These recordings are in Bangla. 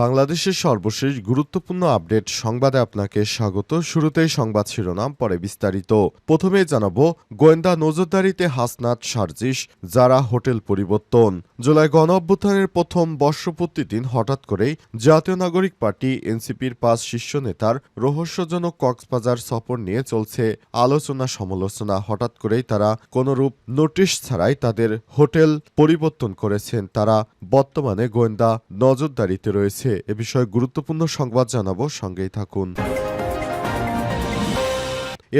বাংলাদেশের সর্বশেষ গুরুত্বপূর্ণ আপডেট সংবাদে আপনাকে স্বাগত। শুরুতেই সংবাদ শিরোনাম, পরে বিস্তারিত। প্রথমে জানাব, গোয়েন্দা নজরদারিতে হাসনাত সার্জিস যারা হোটেল পরিবর্তন। জুলাই গণ অভ্যুত্থানের প্রথম বর্ষপূর্তি দিন হঠাৎ করেই জাতীয় নাগরিক পার্টি, এনসিপির পাঁচ শীর্ষ নেতার রহস্যজনক কক্সবাজার সফর নিয়ে চলছে আলোচনা সমালোচনা। হঠাৎ করেই তারা কোনরূপ নোটিশ ছাড়াই তাদের হোটেল পরিবর্তন করেছেন। তারা বর্তমানে গোয়েন্দা নজরদারিতে রয়েছে। এ বিষয়ে গুরুত্বপূর্ণ সংবাদ জানাব। সঙ্গেই থাকুন।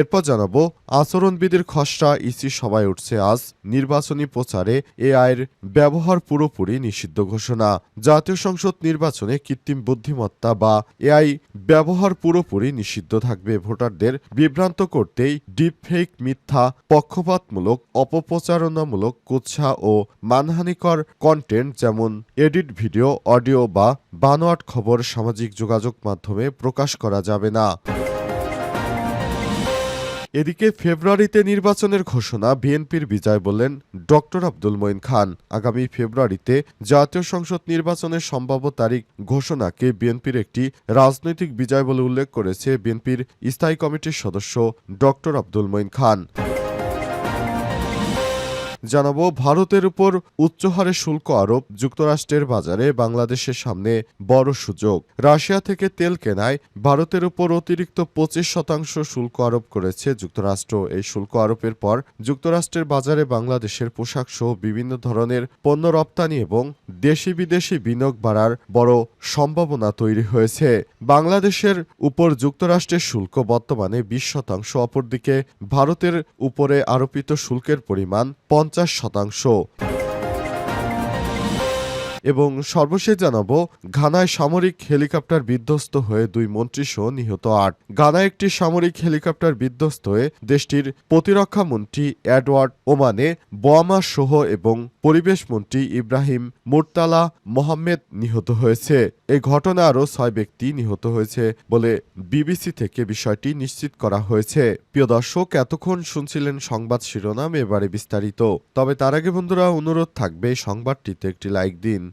এরপর জানাব, আচরণবিধির খসড়া ইসি সভায় উঠছে আজ নির্বাচনী প্রচারে এআইয়ের ব্যবহার পুরোপুরি নিষিদ্ধ ঘোষণা। জাতীয় সংসদ নির্বাচনে কৃত্রিম বুদ্ধিমত্তা বা এআই ব্যবহার পুরোপুরি নিষিদ্ধ থাকবে ভোটারদের বিভ্রান্ত করতেই ডিপফেক মিথ্যা, পক্ষপাতমূলক, অপপ্রচারণামূলক কুৎসা ও মানহানিকর কন্টেন্ট যেমন এডিট ভিডিও, অডিও বা বানোয়াট খবর সামাজিক যোগাযোগ মাধ্যমে প্রকাশ করা যাবে না। এদিকে ফেব্রুয়ারিতে নির্বাচনের ঘোষণা বিএনপির বিজয় বললেন ডক্টর আব্দুল মঈন খান। আগামী ফেব্রুয়ারিতে জাতীয় সংসদ নির্বাচনের সম্ভাব্য তারিখ ঘোষণাকে বিএনপির একটি রাজনৈতিক বিজয় বলে উল্লেখ করেছে বিএনপির স্থায়ী কমিটির সদস্য ডক্টর আব্দুল মঈন খান। জানাব, ভারতের উপর উচ্চহারে শুল্ক আরোপ, যুক্তরাষ্ট্রের বাজারে বাংলাদেশের সামনে বড় সুযোগ। রাশিয়া থেকে তেল কেনায় ভারতের উপর অতিরিক্ত পঁচিশ শতাংশ শুল্ক আরোপ করেছে যুক্তরাষ্ট্র। এই শুল্ক আরোপের পর যুক্তরাষ্ট্রের বাজারে বাংলাদেশের পোশাক সহ বিভিন্ন ধরনের পণ্য রপ্তানি এবং দেশি বিদেশি বিনিয়োগ বাড়ার বড় সম্ভাবনা তৈরি হয়েছে। বাংলাদেশের উপর যুক্তরাষ্ট্রের শুল্ক বর্তমানে বিশ শতাংশ, অপরদিকে ভারতের উপরে আরোপিত শুল্কের পরিমাণ পঞ্চাশ শতাংশ। এবং সর্বশেষ জানাব, ঘানায় সামরিক হেলিকপ্টার বিধ্বস্ত হয়ে দুই মন্ত্রীসহ নিহত আট। ঘানায় একটি সামরিক হেলিকপ্টার বিধ্বস্ত হয়ে দেশটির প্রতিরক্ষা মন্ত্রী এডওয়ার্ড ওমানে বোয়ামা সহ এবং পরিবেশ মন্ত্রী ইব্রাহিম মুরতালা মোহাম্মেদ নিহত হয়েছে। এই ঘটনা আরও ছয় ব্যক্তি নিহত হয়েছে বলে বিবিসি থেকে বিষয়টি নিশ্চিত করা হয়েছে। প্রিয় দর্শক, এতক্ষণ শুনছিলেন সংবাদ শিরোনাম, এবারে বিস্তারিত। তবে তার আগে বন্ধুরা, অনুরোধ থাকবে, সংবাদটিতে একটি লাইক দিন।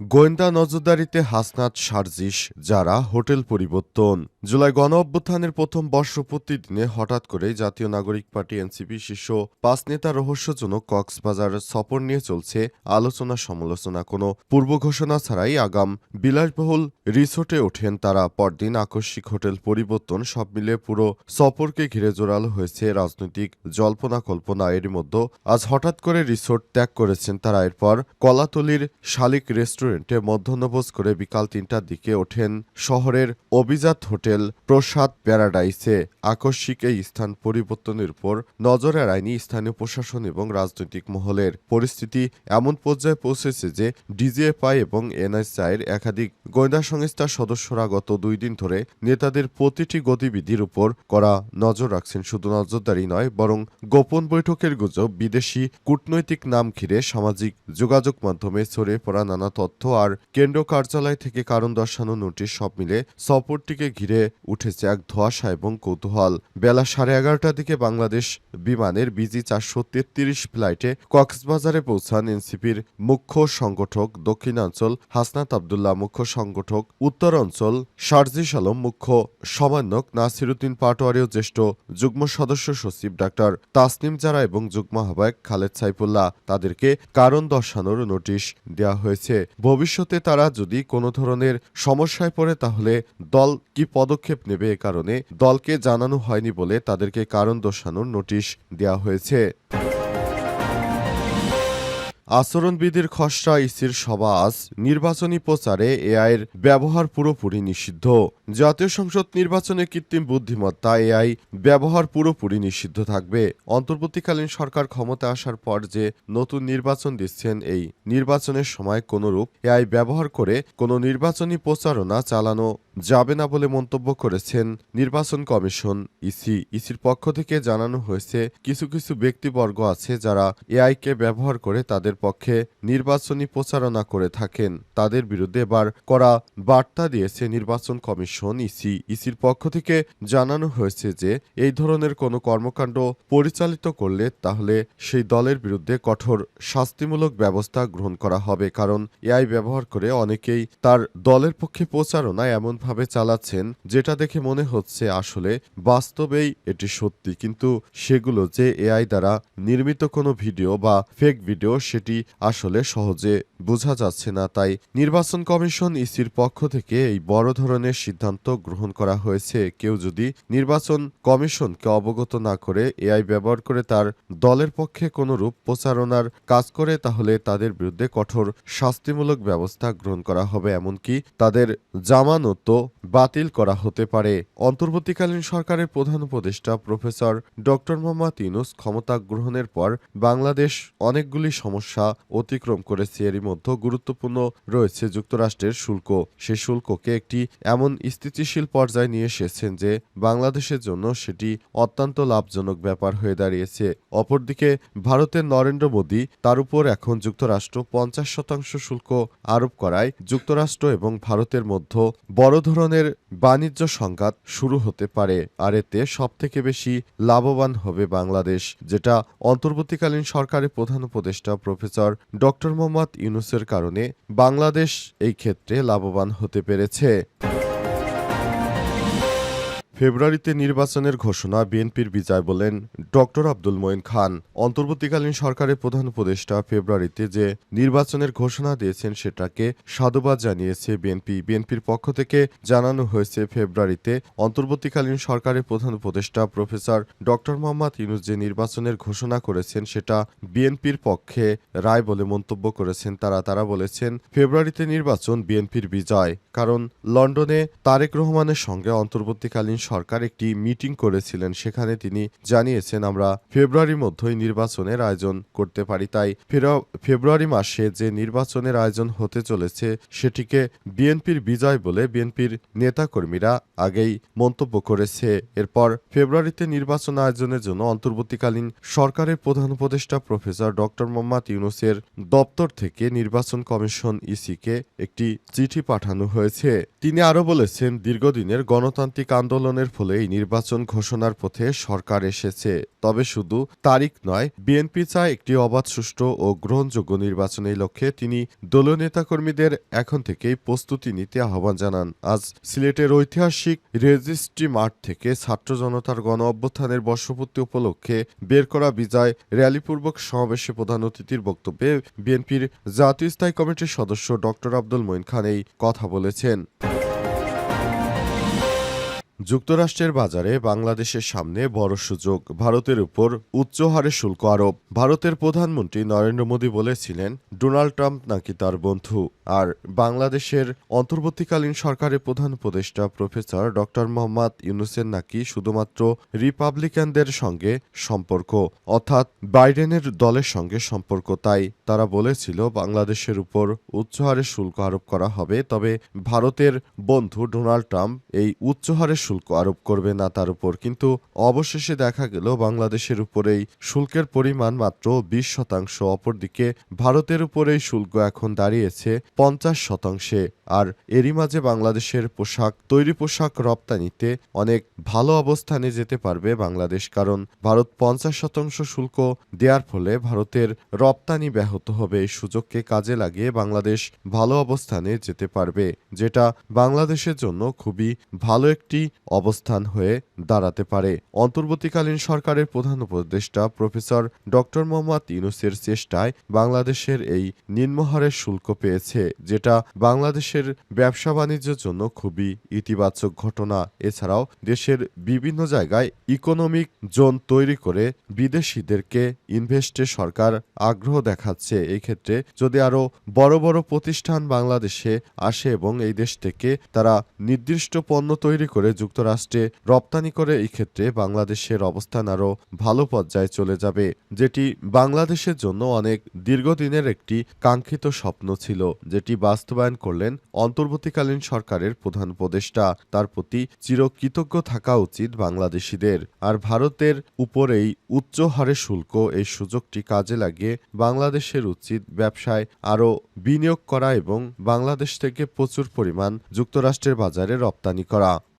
গোয়েন্দা নজরদারিতে হাসনাত সার্জিস, যারা হোটেল পরিবর্তন। জুলাই গণ অভ্যুত্থানের প্রথম বর্ষপূর্তি দিনে হঠাৎ করে জাতীয় নাগরিক পার্টি এনসিপি শীর্ষ পাঁচ নেতা রহস্যজনক কক্সবাজার সফর নিয়ে চলছে আলোচনা সমালোচনা। কোনো পূর্ব ঘোষণা ছাড়াই আগাম বিলাসবহুল রিসোর্টে ওঠেন তারা। পরদিন আকস্মিক হোটেল পরিবর্তন, সব মিলে পুরো সফরকে ঘিরে জোরালো হয়েছে রাজনৈতিক জল্পনা কল্পনা এর মধ্যে আজ হঠাৎ করে রিসোর্ট ত্যাগ করেছেন তারা। এরপর কলাতলির শালিক রেস্টুরেন্টে মধ্যাহ্নভোজ করে বিকাল তিনটার দিকে ওঠেন শহরের অভিজাত হোটেল প্রসাদ প্যারাডাইসে। আকস্মিক এই স্থান পরিবর্তনের উপর নজর এড়ায়নি স্থানীয় প্রশাসন এবং রাজনৈতিক মহলের। পরিস্থিতি এমন পর্যায়ে পৌঁছেছে যে ডিজিএফআই এবং এনএসআইয়ের একাধিক গোয়েন্দা সংস্থার সদস্যরা গত দুই দিন ধরে নেতাদের প্রতিটি গতিবিধির উপর করা নজর রাখছেন। শুধু নজরদারি নয়, বরং গোপন বৈঠকের গুজব বিদেশি কূটনৈতিক নাম ঘিরে সামাজিক যোগাযোগ মাধ্যমে ছড়িয়ে পড়া নানা তথ্য আর কেন্দ্র কার্যালয় থেকে কারণ দর্শানো নোটিশ সব মিলে সফরটিকে ঘিরে উঠেছে এক ধোঁয়াশা এবং কৌতূহল। বেলা সাড়ে এগারোটার দিকে বাংলাদেশ বিমানের বিজি চারশো তেত্রিশ ফ্লাইটে কক্সবাজারে পৌঁছান এনসিপির মুখ্য সংগঠক, দক্ষিণাঞ্চল হাসনাত আবদুল্লাহ মুখ্য সংগঠক উত্তর অঞ্চল শারজিস আলম মুখ্য সমন্বয়ক, নাসিরুদ্দিন পাটোয়ারিও জ্যেষ্ঠ যুগ্ম সদস্য সচিব ডাক্তার তাসনিম জারা এবং যুগ্ম আহ্বায়ক খালেদ সাইফুল্লাহ। তাদেরকে কারণ দর্শানোর নোটিশ দেওয়া হয়েছে। ভবিষ্যতে তারা যদি কোনো ধরনের সমস্যায় পড়ে, তাহলে দল কি পদক্ষেপ নেবে এ কারণে দলকে জানানো হয়নি বলে তাদেরকে কারণ দর্শানোর নোটিশ দেওয়া হয়েছে। আচরণবিধির খসড়া ইসির সভা আজ নির্বাচনী প্রচারে এআইয়ের ব্যবহার পুরোপুরি নিষিদ্ধ। জাতীয় সংসদ নির্বাচনে কৃত্রিম বুদ্ধিমত্তা এআই ব্যবহার পুরোপুরি নিষিদ্ধ থাকবে। অন্তর্বর্তীকালীন সরকার ক্ষমতা আসার পর যে নতুন নির্বাচন দিচ্ছেন, এই নির্বাচনের সময় কোনরূপ এআই ব্যবহার করে কোনো নির্বাচনী প্রচারণা চালানো যাবে না বলে মন্তব্য করেছেন নির্বাচন কমিশন ইসি। ইসির পক্ষ থেকে জানানো হয়েছে, কিছু কিছু ব্যক্তিবর্গ আছে যারা এআইকে ব্যবহার করে তাদের পক্ষে নির্বাচনী প্রচারণা করে থাকেন। তাদের বিরুদ্ধে এবার করা বার্তা দিয়েছে নির্বাচন কমিশন ইসি। ইসির পক্ষ থেকে জানানো হয়েছে যে, এই ধরনের কোনো কর্মকাণ্ড পরিচালিত করলে তাহলে সেই দলের বিরুদ্ধে কঠোর শাস্তিমূলক ব্যবস্থা গ্রহণ করা হবে। কারণ এআই ব্যবহার করে অনেকেই তার দলের পক্ষে প্রচারণা এমনভাবে চালাচ্ছেন যেটা দেখে মনে হচ্ছে আসলে বাস্তবেই এটি সত্যি। কিন্তু সেগুলো যে এআই দ্বারা নির্মিত কোনো ভিডিও বা ফেক ভিডিও সেটি আসলে সহজে বোঝা যাচ্ছে না, তাই নির্বাচন কমিশন ইসির পক্ষ থেকে এই বড় ধরনের সিদ্ধান্ত গ্রহণ করা হয়েছে। কেউ যদি নির্বাচন কমিশনকে অবগত না করে এআই ব্যবহার করে তার দলের পক্ষে কোনো রূপ প্রচারণার কাজ করে, তাহলে তাদের বিরুদ্ধে কঠোর শাস্তিমূলক ব্যবস্থা গ্রহণ করা হবে, এমনকি তাদের জামানত বাতিল করা হতে পারে। অন্তর্বর্তীকালীন সরকারের প্রধান উপদেষ্টা প্রফেসর ডক্টর মোহাম্মদ ইউনুস ক্ষমতা গ্রহণের পর বাংলাদেশ অনেকগুলি সমস্যা অতিক্রম করেছে এরই মধ্যে গুরুত্বপূর্ণ রয়েছে যুক্তরাষ্ট্রের শুল্ক। সে শুল্ককে একটি এমন স্থিতিশীল পর্যায়ে নিয়ে এসেছেন যে বাংলাদেশের জন্য সেটি অত্যন্ত লাভজনক ব্যাপার হয়ে দাঁড়িয়েছে। অপরদিকে ভারতের নরেন্দ্র মোদী তার উপর এখন যুক্তরাষ্ট্র পঞ্চাশ শতাংশ শুল্ক আরোপ করায় যুক্তরাষ্ট্র এবং ভারতের মধ্যে বড় ধরনের বাণিজ্য সংঘাত শুরু হতে পারে আর এতে সবথেকে বেশি লাভবান হবে বাংলাদেশ, যেটা অন্তর্বর্তীকালীন সরকারের প্রধান উপদেষ্টা প্রফেসর ডক্টর মোহাম্মদ ইউনুসের কারণে বাংলাদেশ এই ক্ষেত্রে লাভবান হতে পেরেছে। ফেব্রুয়ারিতে নির্বাচনের ঘোষণা বিএনপির বিজয় বলেন ডক্টর আব্দুল মঈন খান। অন্তর্বর্তীকালীন সরকারের প্রধান উপদেষ্টা ফেব্রুয়ারিতে যে নির্বাচনের ঘোষণা দিয়েছেন সেটাকে সাধুবাদ জানিয়েছে বিএনপি। বিএনপির পক্ষ থেকে জানানো হয়েছে ফেব্রুয়ারিতে অন্তর্বর্তীকালীন সরকারের প্রধান উপদেষ্টা প্রফেসর ডক্টর মোহাম্মদ ইউনুস যে নির্বাচনের ঘোষণা করেছেন সেটা বিএনপির পক্ষে রায় বলে মন্তব্য করেছেন তারা। তারা বলেছেন, ফেব্রুয়ারিতে নির্বাচন বিএনপির বিজয়, কারণ লন্ডনে তারেক রহমানের সঙ্গে অন্তর্বর্তীকালীন সরকার একটি মিটিং করেছিলেন। সেখানে তিনি জানিয়েছেন, আমরা ফেব্রুয়ারির মধ্যেই নির্বাচনের আয়োজন করতে পারি। তাই ফেব্রুয়ারি মাসে যে নির্বাচনের আয়োজন হতে চলেছে, সেটিকে বিএনপির বিজয় বলে বিএনপির নেতাকর্মীরা আগেই মন্তব্য করেছে। এরপর ফেব্রুয়ারিতে নির্বাচন আয়োজনের জন্য অন্তর্বর্তীকালীন সরকারের প্রধান উপদেষ্টা প্রফেসর ডক্টর মোহাম্মদ ইউনুসের দপ্তর থেকে নির্বাচন কমিশন ইসিকে একটি চিঠি পাঠানো হয়েছে। তিনি আরও বলেছেন, দীর্ঘদিনের গণতান্ত্রিক আন্দোলনের ফলে এই নির্বাচন ঘোষণার পথে সরকার এসেছে। তবে শুধু তারিখ নয়, বিএনপি চায় একটি অবাধ, সুষ্ঠু ও গ্রহণযোগ্য নির্বাচনের লক্ষ্যে তিনি দলীয় নেতাকর্মীদের এখন থেকেই প্রস্তুতি নিতে আহ্বান জানান। আজ সিলেটের ঐতিহাসিক রেজিস্ট্রি মাঠ থেকে ছাত্র জনতার গণ অভ্যুত্থানের বর্ষপূর্তি উপলক্ষে বের করা বিজয় র্যালিপূর্বক সমাবেশে প্রধান অতিথির বক্তব্যে বিএনপির জাতীয় স্থায়ী কমিটির সদস্য ডক্টর আব্দুল মঈন খান এই কথা বলেছেন। যুক্তরাষ্ট্রের বাজারে বাংলাদেশের সামনে বড় সুযোগ, ভারতের উপর উচ্চ হারে শুল্ক আরোপ। ভারতের প্রধানমন্ত্রী নরেন্দ্র মোদী বলেছিলেন, ডোনাল্ড ট্রাম্প নাকি তার বন্ধু। আর বাংলাদেশের অন্তর্বর্তীকালীন সরকারের প্রধান উপদেষ্টা প্রফেসর ডক্টর মোহাম্মদ ইউনুসের নাকি শুধুমাত্র রিপাবলিকানদের সঙ্গে সম্পর্ক, অর্থাৎ বাইডেনের দলের সঙ্গে সম্পর্ক। তাই তারা বলেছিল, বাংলাদেশের উপর উচ্চ হারে শুল্ক আরোপ করা হবে। তবে ভারতের বন্ধু ডোনাল্ড ট্রাম্প এই উচ্চ হারে শুল্ক আরোপ করবে না তার উপর। কিন্তু অবশেষে দেখা গেল, বাংলাদেশের উপর এই শুল্কের পরিমাণ মাত্র বিশ শতাংশ, অপরদিকে ভারতের উপর এই শুল্ক এখন দাঁড়িয়েছে পঞ্চাশ শতাংশে। আর এরই মাঝে বাংলাদেশের পোশাক, তৈরি পোশাক রপ্তানিতে অনেক ভালো অবস্থানে যেতে পারবে বাংলাদেশ, কারণ ভারত পঞ্চাশ শতাংশ শুল্ক দেওয়ার ফলে ভারতের রপ্তানি ব্যাহত হবে। এই সুযোগকে কাজে লাগিয়ে বাংলাদেশ ভালো অবস্থানে যেতে পারবে, যেটা বাংলাদেশের জন্য খুবই ভালো একটি অবস্থান হয়ে দাঁড়াতে পারে। অন্তর্বর্তীকালীন সরকারের প্রধান উপদেষ্টা প্রফেসর ডক্টর মোহাম্মদ ইউনুসের চেষ্টায় বাংলাদেশের এই নিম্নহারের শুল্ক পেয়েছে, যেটা বাংলাদেশের ব্যবসা বাণিজ্যের জন্য খুবই ইতিবাচক ঘটনা। এছাড়াও দেশের বিভিন্ন জায়গায় ইকোনমিক জোন তৈরি করে বিদেশিদেরকে ইনভেস্টে সরকার আগ্রহ দেখাচ্ছে। এই ক্ষেত্রে যদি আরও বড় বড় প্রতিষ্ঠান বাংলাদেশে আসে এবং এই দেশ থেকে তারা নির্দিষ্ট পণ্য তৈরি করে যুক্তরাষ্ট্রে রপ্তানি করে এই ক্ষেত্রে বাংলাদেশের অবস্থান আরও ভালো পর্যায়ে চলে যাবে, যেটি বাংলাদেশের জন্য অনেক দীর্ঘদিনের একটি কাঙ্ক্ষিত স্বপ্ন ছিল, যেটি বাস্তবায়ন করলেন অন্তর্বর্তীকালীন সরকারের প্রধান উপদেষ্টা। তার প্রতি চিরকৃতজ্ঞ থাকা উচিত বাংলাদেশিদের। আর ভারতের উপর এই উচ্চ হারে শুল্ক এই সুযোগটি কাজে লাগিয়ে বাংলাদেশের উচিত ব্যবসায় আরও বিনিয়োগ করা এবং বাংলাদেশ থেকে প্রচুর পরিমাণ যুক্তরাষ্ট্রের বাজারে রপ্তানি করা।